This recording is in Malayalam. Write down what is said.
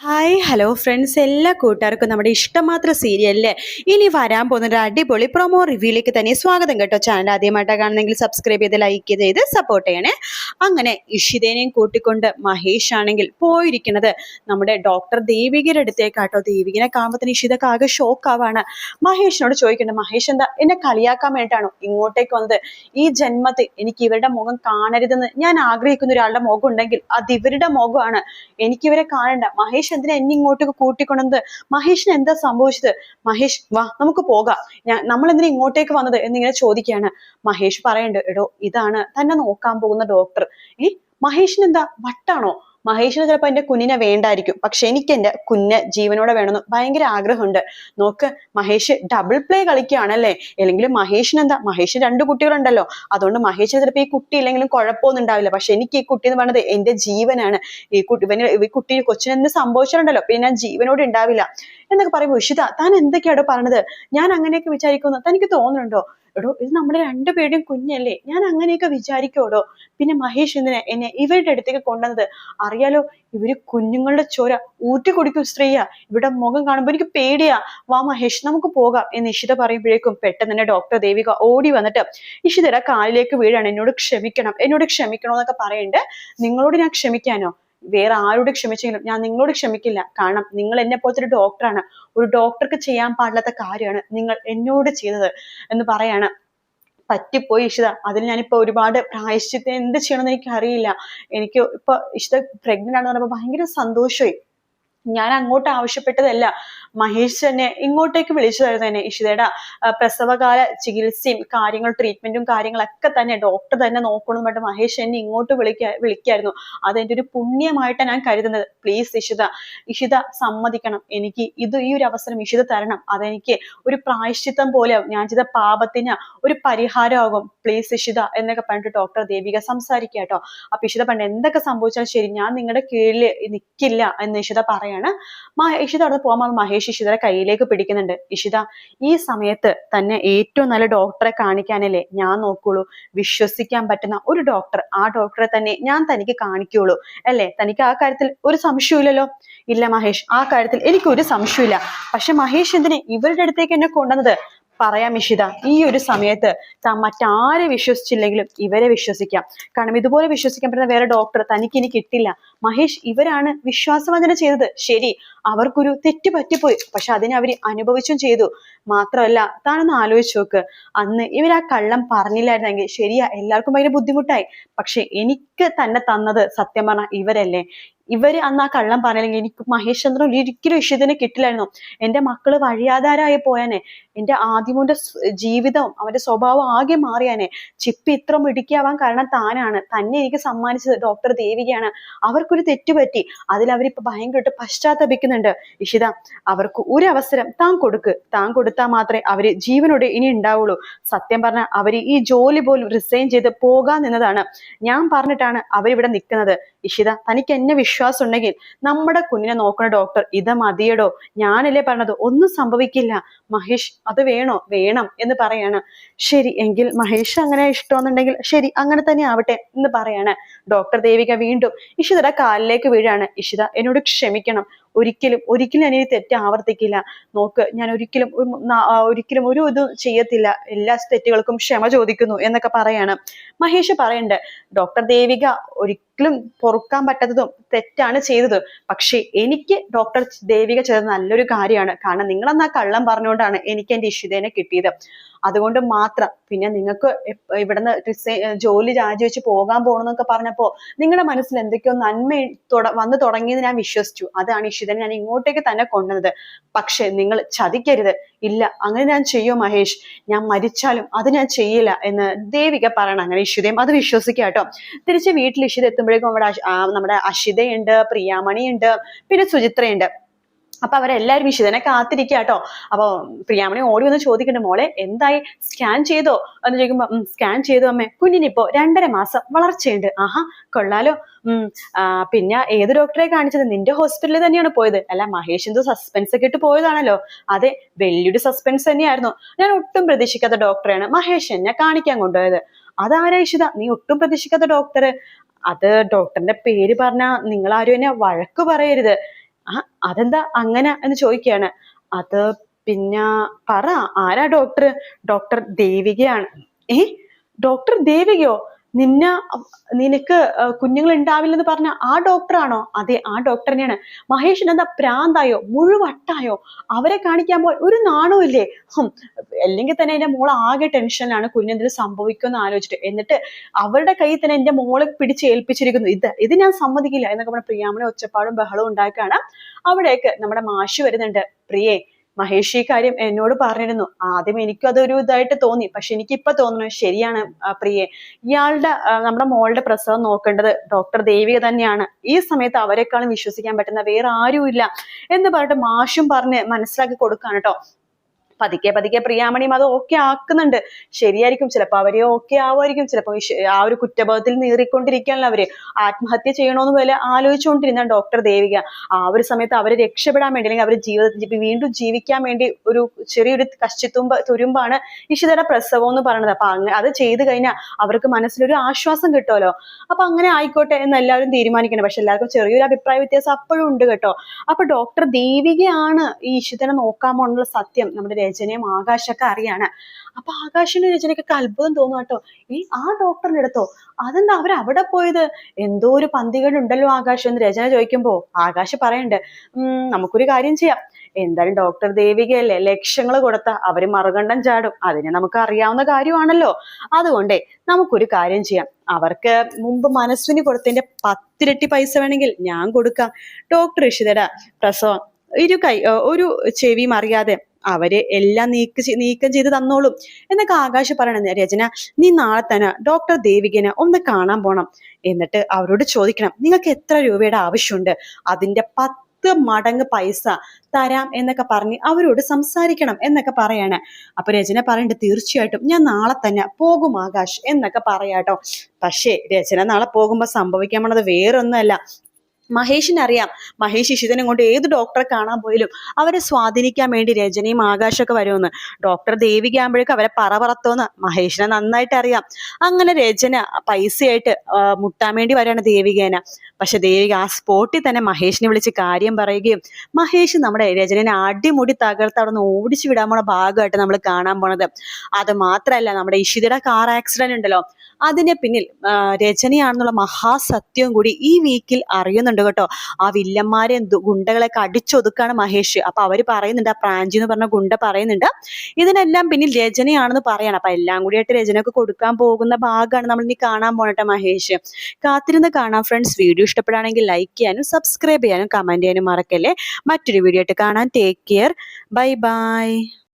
ഹായ് ഹലോ ഫ്രണ്ട്സ് എല്ലാ കൂട്ടുകാർക്കും നമ്മുടെ ഇഷ്ടമാത്ര സീരിയലിലെ ഇനി വരാൻ പോകുന്ന ഒരു അടിപൊളി പ്രൊമോ റിവ്യൂയിലേക്ക് തന്നെ സ്വാഗതം കേട്ടോ. ചാനൽ ആദ്യമായിട്ടാണ് കാണുന്നെങ്കിൽ സബ്സ്ക്രൈബ് ചെയ്ത് ലൈക്ക് ചെയ്ത് സപ്പോർട്ട് ചെയ്യണേ. അങ്ങനെ ഇഷിതേനെയും കൂട്ടിക്കൊണ്ട് മഹേഷ് ആണെങ്കിൽ പോയിരിക്കുന്നത് നമ്മുടെ ഡോക്ടർ ദേവികയുടെ അടുത്തേക്കാട്ടോ ദേവികനെ കാണുമ്പോൾ ഇഷിതക്ക് ആകെ ഷോക്ക് ആവാണ്. മഹേഷിനോട് ചോദിക്കേണ്ടത് മഹേഷ് എന്താ എന്നെ കളിയാക്കാൻ വേണ്ടിയിട്ടാണോ ഇങ്ങോട്ടേക്ക് വന്നത്? ഈ ജന്മത്തിൽ എനിക്ക് ഇവരുടെ മുഖം കാണരുതെന്ന് ഞാൻ ആഗ്രഹിക്കുന്ന ഒരാളുടെ മുഖം ഉണ്ടെങ്കിൽ അത് ഇവരുടെ മുഖമാണ്. എനിക്കിവരെ കാണണ്ട. മഹേഷ് എന്തിനാ എന്നെ ഇങ്ങോട്ടേക്ക് കൂട്ടിക്കൊണ്ടത് മഹേഷിന് എന്താ സംഭവിച്ചത്? മഹേഷ് വാ നമുക്ക് പോകാം. ഞാൻ നമ്മൾ എന്തിനാ ഇങ്ങോട്ടേക്ക് വന്നത്? എന്നിങ്ങനെ ചോദിക്കുകയാണ്. മഹേഷ് പറയുന്നുണ്ട് എടോ ഇതാണ് തന്നെ നോക്കാൻ പോകുന്ന ഡോക്ടർ ഏ മഹേഷിന് എന്താ വട്ടാണോ? മഹേഷിന് ചിലപ്പോൾ എന്റെ കുഞ്ഞിനെ വേണ്ടായിരിക്കും. പക്ഷെ എനിക്ക് എന്റെ കുഞ്ഞ് ജീവനോടെ വേണമെന്ന് ഭയങ്കര ആഗ്രഹമുണ്ട്. നോക്ക് മഹേഷ് ഡബിൾ പ്ലേ കളിക്കുകയാണല്ലേ? അല്ലെങ്കിൽ മഹേഷിന് എന്താ? മഹേഷിന് രണ്ട് കുട്ടികളുണ്ടല്ലോ. അതുകൊണ്ട് മഹേഷിന് ചിലപ്പോൾ ഈ കുട്ടി ഇല്ലെങ്കിലും കുഴപ്പമൊന്നും ഉണ്ടാവില്ല. പക്ഷെ എനിക്ക് ഈ കുട്ടി എന്ന് പറയുന്നത് എന്റെ ജീവനാണ്. ഈ കുട്ടി ഇവന് ഈ കുട്ടി കൊച്ചിന് എന്ത് സംഭവിച്ചിട്ടുണ്ടല്ലോ? പിന്നെ ഞാൻ ജീവനോട് ഉണ്ടാവില്ല. എന്നൊക്കെ പറയുമ്പോൾ ഉഷിത താൻ എന്തൊക്കെയാണോ പറഞ്ഞത്? ഞാൻ അങ്ങനെയൊക്കെ വിചാരിക്കുന്നു. തനിക്ക് തോന്നുന്നുണ്ടോ? എടോ ഇത് നമ്മുടെ രണ്ടുപേരുടെയും കുഞ്ഞല്ലേ? ഞാൻ അങ്ങനെയൊക്കെ വിചാരിക്കോടോ പിന്നെ മഹേഷ് എന്തിനാ എന്നെ ഇവരുടെ അടുത്തേക്ക് കൊണ്ടുവന്നത്? അറിയാലോ ഇവർ കുഞ്ഞുങ്ങളുടെ ചോര ഊറ്റി കുടിക്കും സ്ത്രീയാ. ഇവിടെ മുഖം കാണുമ്പോൾ എനിക്ക് പേടിയാ. വാ മഹേഷ് നമുക്ക് പോകാം എന്ന് ഇഷിത പറയുമ്പോഴേക്കും പെട്ടെന്ന് തന്നെ ഡോക്ടർ ദേവിക ഓടി വന്നിട്ട് ഇഷിതയുടെ കാലിലേക്ക് വീഴാണ് എന്നോട് ക്ഷമിക്കണം എന്നോട് ക്ഷമിക്കണം എന്നൊക്കെ പറയുന്നുണ്ട് നിങ്ങളോട് ഞാൻ ക്ഷമിക്കാനോ? വേറെ ആരോട് ക്ഷമിച്ചെങ്കിലും ഞാൻ നിങ്ങളോട് ക്ഷമിക്കില്ല. കാരണം നിങ്ങൾ എന്നെ പോലത്തെ ഒരു ഡോക്ടറാണ് ഒരു ഡോക്ടർക്ക് ചെയ്യാൻ പാടില്ലാത്ത കാര്യമാണ് നിങ്ങൾ എന്നോട് ചെയ്തത് എന്ന് പറയാണ്. പറ്റിപ്പോയി ഇഷിത. അതിൽ ഞാനിപ്പോ ഒരുപാട് പ്രായശ്ചിത്തം എന്ത് ചെയ്യണമെന്ന് എനിക്ക് അറിയില്ല എനിക്ക് ഇപ്പൊ ഇഷിത പ്രഗ്നന്റ് ആണെന്ന് പറഞ്ഞപ്പോ ഭയങ്കര സന്തോഷമായി. ഞാൻ അങ്ങോട്ട് ആവശ്യപ്പെട്ടതല്ല. മഹേഷ് തന്നെ ഇങ്ങോട്ടേക്ക് വിളിച്ചതായിരുന്നു തന്നെ ഇഷിതയുടെ പ്രസവകാല ചികിത്സയും കാര്യങ്ങൾ ട്രീറ്റ്മെന്റും കാര്യങ്ങളൊക്കെ തന്നെ ഡോക്ടർ തന്നെ നോക്കണം മഹേഷ് എന്നെ ഇങ്ങോട്ട് വിളിക്ക വിളിക്കായിരുന്നു. അതെന്റെ ഒരു പുണ്യമായിട്ടാണ് ഞാൻ കരുതുന്നത്. പ്ലീസ് ഇഷിത ഇഷിത സമ്മതിക്കണം. എനിക്ക് ഇത് ഈ ഒരു അവസരം ഇഷിത തരണം. അതെനിക്ക് ഒരു പ്രായശ്ചിത്തം പോലെ ഞാൻ ചെയ്ത പാപത്തിന് ഒരു പരിഹാരമാകും. പ്ലീസ് ഇഷിത എന്നൊക്കെ പറഞ്ഞിട്ട് ഡോക്ടർ ദേവിക സംസാരിക്കുക കേട്ടോ അപ്പൊ ഇഷിത പണ്ട് എന്തൊക്കെ സംഭവിച്ചാലും ശരി ഞാൻ നിങ്ങളുടെ കീഴിൽ നിൽക്കില്ല എന്ന് ഇഷിത പറയാണ് മ ഇഷിത അവിടെ പോകുമ്പോൾ മഹേഷ് ഇഷിതയുടെ കയ്യിലേക്ക് പിടിക്കുന്നുണ്ട്. ഇഷിത ഈ സമയത്ത് തന്നെ ഏറ്റവും നല്ല ഡോക്ടറെ കാണിക്കാനല്ലേ ഞാൻ നോക്കുള്ളൂ. വിശ്വസിക്കാൻ പറ്റുന്ന ഒരു ഡോക്ടർ ആ ഡോക്ടറെ തന്നെ ഞാൻ തനിക്ക് കാണിക്കുള്ളൂ. അല്ലേ? തനിക്ക് ആ കാര്യത്തിൽ ഒരു സംശയമില്ലല്ലോ ഇല്ല മഹേഷ് ആ കാര്യത്തിൽ എനിക്ക് ഒരു സംശയമില്ല പക്ഷെ മഹേഷ് എന്തിനെ ഇവരുടെ അടുത്തേക്ക് എന്നെ കൊണ്ടുവന്നത്? പറയാം ഇഷിത ഈ ഒരു സമയത്ത് താൻ മറ്റാരെ വിശ്വസിച്ചില്ലെങ്കിലും ഇവരെ വിശ്വസിക്കാം. കാരണം ഇതുപോലെ വിശ്വസിക്കാൻ പറ്റുന്ന വേറെ ഡോക്ടർ തനിക്ക് ഇനി കിട്ടില്ല. മഹേഷ് ഇവരാണ് വിശ്വാസവഞ്ചന ചെയ്തത്. ശരി അവർക്കൊരു തെറ്റ് പറ്റിപ്പോയി. പക്ഷെ അതിനെ അവർ അനുഭവിച്ചും ചെയ്തു. മാത്രമല്ല താനൊന്ന് ആലോചിച്ച് നോക്ക്. അന്ന് ഇവർ ആ കള്ളം പറഞ്ഞില്ലായിരുന്നെങ്കിൽ ശരിയാ എല്ലാവർക്കും ഭയങ്കര ബുദ്ധിമുട്ടായി. പക്ഷെ എനിക്ക് തന്നെ തന്നത് സത്യം പറഞ്ഞ ഇവരല്ലേ. ഇവർ അന്ന് ആ കള്ളം പറഞ്ഞില്ലെങ്കിൽ എനിക്ക് മഹേഷ് ചന്ദ്രൻ ഒരിക്കലും ഇഷിതിനെ കിട്ടില്ലായിരുന്നു. എന്റെ മക്കൾ വഴിയാധാരായി പോയാനെ. എന്റെ ആദ്യമോന്റെ സ് ജീവിതവും അവന്റെ സ്വഭാവം ആകെ മാറിയാനെ. ചിപ്പി ഇത്ര മിടുക്കിയാവാൻ കാരണം താനാണ്. തന്നെ എനിക്ക് സമ്മാനിച്ചത് ഡോക്ടർ ദേവികയാണ്. അവർക്കൊരു തെറ്റുപറ്റി. അതിൽ അവരിപ്പോ ഭയങ്കരമായിട്ട് പശ്ചാത്തപിക്കുന്നുണ്ട്. ഇഷിത അവർക്ക് ഒരു അവസരം താൻ കൊടുക്ക്. താൻ കൊടുത്താൽ മാത്രമേ അവർ ജീവനോടെ ഇനി ഉണ്ടാവുള്ളൂ. സത്യം പറഞ്ഞാൽ അവർ ഈ ജോലി പോലും റിസൈൻ ചെയ്ത് പോകാൻ നിന്നതാണ്. ഞാൻ പറഞ്ഞിട്ടാണ് അവരിവിടെ നിൽക്കുന്നത്. ഇഷിത തനിക്ക് എന്നെ വിശ്വാസം ഉണ്ടെങ്കിൽ നമ്മുടെ കുഞ്ഞിനെ നോക്കുന്ന ഡോക്ടർ ഇത് മതിയടോ ഞാനല്ലേ പറഞ്ഞത്? ഒന്നും സംഭവിക്കില്ല. മഹേഷ് അത് വേണോ? വേണം എന്ന് പറയാണ്. ശരി എങ്കിൽ മഹേഷ് അങ്ങനെ ഇഷ്ടമെന്നുണ്ടെങ്കിൽ ശരി അങ്ങനെ തന്നെ ആവട്ടെ എന്ന് പറയാണ്. ഡോക്ടർ ദേവിക വീണ്ടും ഇഷിതയുടെ കാലിലേക്ക് വീഴാണ്. ഇഷിത എന്നോട് ക്ഷമിക്കണം. ഒരിക്കലും ഒരിക്കലും ഞാൻ തെറ്റ് ആവർത്തിക്കില്ല. നോക്ക് ഞാൻ ഒരിക്കലും ഒരിക്കലും ഒരു ഇതും ചെയ്യത്തില്ല. എല്ലാ തെറ്റുകൾക്കും ക്ഷമ ചോദിക്കുന്നു എന്നൊക്കെ പറയാണ്. മഹേഷ് പറയണ്ട് ഡോക്ടർ ദേവിക ഒരിക്കലും പൊറുക്കാൻ പറ്റാത്തതും തെറ്റാണ് ചെയ്തത്. പക്ഷേ എനിക്ക് ഡോക്ടർ ദേവിക ചെയ്തത് നല്ലൊരു കാര്യമാണ്. കാരണം നിങ്ങളെന്നാ കള്ളം പറഞ്ഞുകൊണ്ടാണ് എനിക്ക് എന്റെ ഇഷിതേനെ കിട്ടിയത്. അതുകൊണ്ട് മാത്രം. പിന്നെ നിങ്ങൾക്ക് ഇവിടുന്ന് ജോലി രാജിവെച്ച് പോകാൻ പോകണമെന്നൊക്കെ പറഞ്ഞപ്പോൾ നിങ്ങളുടെ മനസ്സിൽ എന്തൊക്കെയോ നന്മ വന്നു തുടങ്ങിയത് ഞാൻ വിശ്വസിച്ചു. അതാണ് ഇഷിതനെ ഞാൻ ഇങ്ങോട്ടേക്ക് തന്നെ കൊണ്ടുവന്നത് പക്ഷെ നിങ്ങൾ ചതിക്കരുത്. ഇല്ല അങ്ങനെ ഞാൻ ചെയ്യോ മഹേഷ്? ഞാൻ മരിച്ചാലും അത് ഞാൻ ചെയ്യില്ല എന്ന് ദേവിക പറയണം അങ്ങനെ ഇഷിതയും അത് വിശ്വസിക്കുക കേട്ടോ. തിരിച്ച് വീട്ടിൽ ഇഷിത എത്തുമ്പോഴേക്കും ആ, നമ്മുടെ അഷിതയുണ്ട് പ്രിയാമണിയുണ്ട് പിന്നെ സുചിത്രയുണ്ട്. അപ്പൊ അവരെല്ലാരും വിശുദ്ധനെ കാത്തിരിക്കാട്ടോ കേട്ടോ അപ്പൊ പ്രിയാമണി ഓടി വന്ന് ചോദിക്കണ്ട മോളെ എന്തായി? സ്കാൻ ചെയ്തോ? എന്ന് ചോദിക്കുമ്പോ സ്കാൻ ചെയ്തു അമ്മേ. കുഞ്ഞിനിപ്പോ രണ്ടര മാസം വളർച്ചയുണ്ട്. ആഹാ കൊള്ളാലോ. ഉം പിന്നെ ഏത് ഡോക്ടറെ കാണിച്ചത്? നിന്റെ ഹോസ്പിറ്റലിൽ തന്നെയാണ് പോയത്. അല്ല മഹേഷ് എന്തോ സസ്പെൻസ് ഒക്കെ ഇട്ട് പോയതാണല്ലോ. അതെ വലിയൊരു സസ്പെൻസ് തന്നെയായിരുന്നു. ഞാൻ ഒട്ടും പ്രതീക്ഷിക്കാത്ത ഡോക്ടറെയാണ് മഹേഷ് എന്നെ കാണിക്കാൻ കൊണ്ടുപോയത്. അതാരാ ഇഷിത നീ ഒട്ടും പ്രതീക്ഷിക്കാത്ത ഡോക്ടർ അത് ഡോക്ടറിന്റെ പേര് പറഞ്ഞാ നിങ്ങൾ ആരും എന്നെ വഴക്ക് പറയരുത്. ആ അതെന്താ അങ്ങനെ എന്ന് ചോദിക്കുകയാണ്. അത് പിന്നെ പറ ആരാ ഡോക്ടർ ഡോക്ടർ ദേവികയാണ്. ഏ ഡോക്ടർ ദേവികയോ? നിന്ന നിനക്ക് കുഞ്ഞുങ്ങൾ ഉണ്ടാവില്ലെന്ന് പറഞ്ഞ ആ ഡോക്ടറാണോ? അതെ ആ ഡോക്ടർ തന്നെയാണ് മഹേഷിന് എന്താ പ്രാന്തായോ? മുഴുവട്ടായോ? അവരെ കാണിക്കാൻ പോയി ഒരു നാണവും ഇല്ലേ? ഹും. അല്ലെങ്കിൽ തന്നെ എന്റെ മോൾ ആകെ ടെൻഷനിലാണ്. കുഞ്ഞെന്തെങ്കിലും സംഭവിക്കുമെന്ന് ആലോചിച്ചിട്ട്. എന്നിട്ട് അവരുടെ കയ്യിൽ തന്നെ എന്റെ മോളെ പിടിച്ച് ഏൽപ്പിച്ചിരിക്കുന്നു. ഇത് ഇത് ഞാൻ സമ്മതിക്കില്ല എന്നൊക്കെ പറഞ്ഞ പ്രിയാമണി ഒച്ചപ്പാടും ബഹളവും ഉണ്ടാക്കുകയാണ്. അവിടേക്ക് നമ്മുടെ മാഷി വരുന്നുണ്ട്. പ്രിയേ മഹേഷ് ഈ കാര്യം എന്നോട് പറഞ്ഞിരുന്നു. ആദ്യം എനിക്കും അതൊരു ഇതായിട്ട് തോന്നി. പക്ഷെ എനിക്ക് ഇപ്പൊ തോന്നുന്നു ശരിയാണ് പ്രിയെ. ഇയാളുടെ നമ്മുടെ മോളുടെ പ്രസവം നോക്കേണ്ടത് ഡോക്ടർ ദേവിക തന്നെയാണ്. ഈ സമയത്ത് അവരെക്കാളും വിശ്വസിക്കാൻ പറ്റുന്ന വേറെ ആരുമില്ല എന്ന് പറഞ്ഞിട്ട് മാഷും പറഞ്ഞ് മനസ്സിലാക്കി കൊടുക്കാണ് കേട്ടോ പതുക്കെ പതുക്കെ പ്രിയാമണിയും അത് ഓക്കെ ആക്കുന്നുണ്ട്. ശരിയായിരിക്കും ചിലപ്പോൾ അവരെ ഓക്കെ ആവുമായിരിക്കും ചിലപ്പോൾ ആ ഒരു കുറ്റബോധത്തിൽ നീറിക്കൊണ്ടിരിക്കുകയാണല്ലോ അവർ. ആത്മഹത്യ ചെയ്യണോന്ന് പോലെ ആലോചിച്ചുകൊണ്ടിരുന്ന ഡോക്ടർ ദേവിക ആ ഒരു സമയത്ത് അവരെ രക്ഷപ്പെടാൻ വേണ്ടി അല്ലെങ്കിൽ അവരെ ജീവിതത്തിൽ വീണ്ടും ജീവിക്കാൻ വേണ്ടി ഒരു ചെറിയൊരു കശ്ചിത്തുമ്പ തുരുമ്പാണ് ഇഷിതയുടെ പ്രസവം എന്ന് പറയുന്നത്. അപ്പൊ അങ്ങ് അത് ചെയ്തു കഴിഞ്ഞാൽ അവർക്ക് മനസ്സിലൊരു ആശ്വാസം കിട്ടുമല്ലോ. അപ്പൊ അങ്ങനെ ആയിക്കോട്ടെ എന്ന് എല്ലാവരും തീരുമാനിക്കണം. പക്ഷെ എല്ലാവർക്കും ചെറിയൊരു അഭിപ്രായ വ്യത്യാസം അപ്പോഴും ഉണ്ട് കേട്ടോ. അപ്പൊ ഡോക്ടർ ദേവികയാണ് ഈ ഇഷിതനെ നോക്കാൻ പോണുള്ള സത്യം നമ്മുടെ രചനയും ആകാശൊക്കെ അറിയാണ്. അപ്പൊ ആകാശിനും രചനയ്ക്കൊക്കെ അത്ഭുതം തോന്നും കേട്ടോ. ഈ ആ ഡോക്ടറിന്റെ അടുത്തോ അതെന്താ അവർ അവിടെ പോയത്? എന്തോ ഒരു പന്തികളുണ്ടല്ലോ ആകാശം എന്ന് രചന ചോദിക്കുമ്പോ ആകാശ് പറയണ്ട് ഉം നമുക്കൊരു കാര്യം ചെയ്യാം. എന്തായാലും ഡോക്ടർ ദേവികയല്ലേ ലക്ഷങ്ങൾ കൊടുത്ത അവർ മറുകണ്ഠം ചാടും. അതിനെ നമുക്ക് അറിയാവുന്ന കാര്യമാണല്ലോ. അതുകൊണ്ടേ നമുക്കൊരു കാര്യം ചെയ്യാം. അവർക്ക് മുമ്പ് മനസ്വിന് കൊടുത്തതിന്റെ പത്തിരട്ടി പൈസ വേണമെങ്കിൽ ഞാൻ കൊടുക്കാം. ഡോക്ടർ ഇഷിതര പ്രസവം ഇരു കൈ ഒരു ചെവിയും അറിയാതെ അവർ എല്ലാം നീക്ക നീക്കം ചെയ്ത് തന്നോളും. എന്നൊക്കെ ആകാശ് പറയണ രചന നീ നാളെ തന്നെ ഡോക്ടർ ദേവികനെ ഒന്ന് കാണാൻ പോണം. എന്നിട്ട് അവരോട് ചോദിക്കണം നിങ്ങൾക്ക് എത്ര രൂപയുടെ ആവശ്യമുണ്ട്? അതിന്റെ പത്ത് മടങ്ങ് പൈസ തരാം എന്നൊക്കെ പറഞ്ഞ് അവരോട് സംസാരിക്കണം എന്നൊക്കെ പറയാണ്. അപ്പൊ രചന പറയണ്ട് തീർച്ചയായിട്ടും ഞാൻ നാളെ തന്നെ പോകും ആകാശ് എന്നൊക്കെ പറയാട്ടോ. പക്ഷേ രചന നാളെ പോകുമ്പോ സംഭവിക്കാൻ പോണത് വേറൊന്നുമല്ല. മഹേഷിന് അറിയാം മഹേഷ് ഇഷിതനെ കൊണ്ട് ഏത് ഡോക്ടറെ കാണാൻ പോയാലും അവരെ സ്വാധീനിക്കാൻ വേണ്ടി രജനിയും ആകാശമൊക്കെ വരുമെന്ന്. ഡോക്ടർ ദേവിക ആകുമ്പോഴേക്കും അവരെ പറ പറത്തോന്ന് മഹേഷിനെ നന്നായിട്ട് അറിയാം. അങ്ങനെ രചന പൈസയായിട്ട് മുട്ടാൻ വേണ്ടി വരാണ് ദേവികേന. പക്ഷെ ദേവിക ആ സ്പോട്ടിൽ തന്നെ മഹേഷിനെ വിളിച്ച് കാര്യം പറയുകയും മഹേഷ് നമ്മുടെ രചനനെ അടിമുടി തകർത്ത് അവിടെ നിന്ന് ഓടിച്ചു വിടാൻ പോണ ഭാഗമായിട്ട് നമ്മൾ കാണാൻ പോണത്. അത് മാത്രമല്ല നമ്മുടെ ഇഷിതയുടെ കാർ ആക്സിഡന്റ് ഉണ്ടല്ലോ. അതിന് പിന്നിൽ രചനയാണെന്നുള്ള മഹാസത്യവും കൂടി ഈ വീക്കിൽ അറിയുന്നുണ്ട്. കേട്ടോ. ആ വില്ലന്മാരെ ഗുണ്ടകളൊക്കെ അടിച്ചൊതുക്കാണ് മഹേഷ്. അപ്പൊ അവർ പറയുന്നുണ്ട് ആ പ്രാഞ്ചി എന്ന് പറഞ്ഞ ഗുണ്ട പറയുന്നുണ്ട്. ഇതിനെല്ലാം പിന്നിൽ രചനയാണെന്ന് പറയാണ്. അപ്പൊ എല്ലാം കൂടിയായിട്ട് രചനയൊക്കെ കൊടുക്കാൻ പോകുന്ന ഭാഗമാണ് നമ്മൾ ഇനി കാണാൻ പോണട്ടെ മഹേഷ്. കാത്തിരുന്ന് കാണാം ഫ്രണ്ട്സ് വീഡിയോ ഇഷ്ടപ്പെടുകയാണെങ്കിൽ ലൈക്ക് ചെയ്യാനും സബ്സ്ക്രൈബ് ചെയ്യാനും കമന്റ് ചെയ്യാനും മറക്കല്ലേ? മറ്റൊരു വീഡിയോ ആയിട്ട് കാണാൻ ടേക്ക് കെയർ ബൈ ബൈ